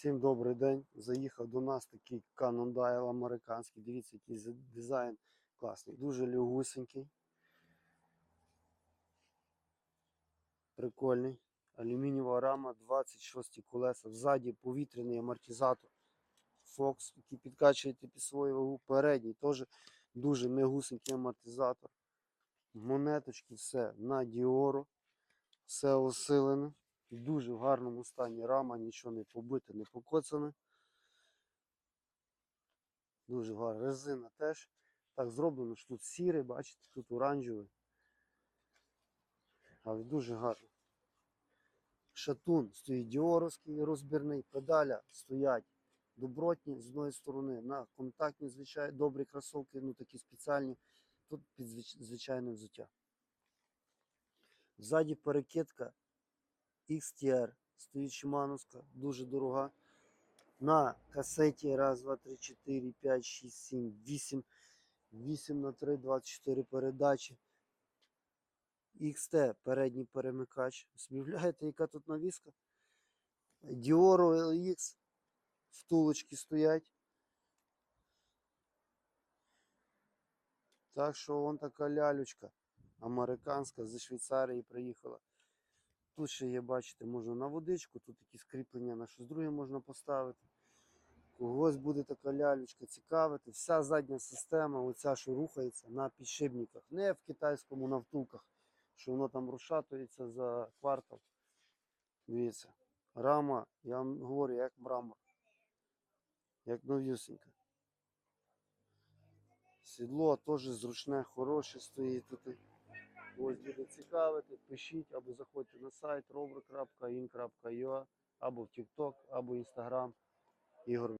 Всім добрий день. Заїхав до нас такий Canon Dial американський. Дивіться, який дизайн класний. Дуже лягусенький. Прикольний. Алюмінієва рама, 26 колеса. Ззаді повітряний амортизатор. Fox, який підкачуєте під свою вагу. Передній теж дуже мягусенький амортизатор. Монеточки, все на діору. Все осилене. Дуже в гарному стані рама, нічого не побите, не покоцане. Дуже гарна. Резина теж так зроблено, що тут сірий, бачите, тут оранжевий. Але дуже гарно. Шатун стоїть діоровський розбірний, педаля стоять добротні з одної сторони, на контактні, звичайно, добрі кросовки, ну такі спеціальні. Тут під звичайне взуття. Ззаді перекидка XTR, стоїть Шимановська, дуже дорога. На касеті 1, 2, 3, 4, 5, 6, 7, 8. 8 на 3, 24 передачі. XT передній перемикач. Уявляєте, яка тут навіска? Dioro LX втулочки стоять. Так що вон така лялючка. Американська зі Швейцарії приїхала. Тут ще є, бачите, можна на водичку, тут якісь кріплення на щось друге можна поставити. Когось буде така лялючка цікавити. Вся задня система, оця, що рухається на підшипниках, не в китайському на втулках, що воно там розшатується за квартал. Дивіться, рама, я вам говорю, як мрамор, як новюсінька. Сідло теж зручне, хороше стоїть тут. Ось буде цікавити, пишіть або заходьте на сайт robro.in.ua або в TikTok, або Instagram. Ігор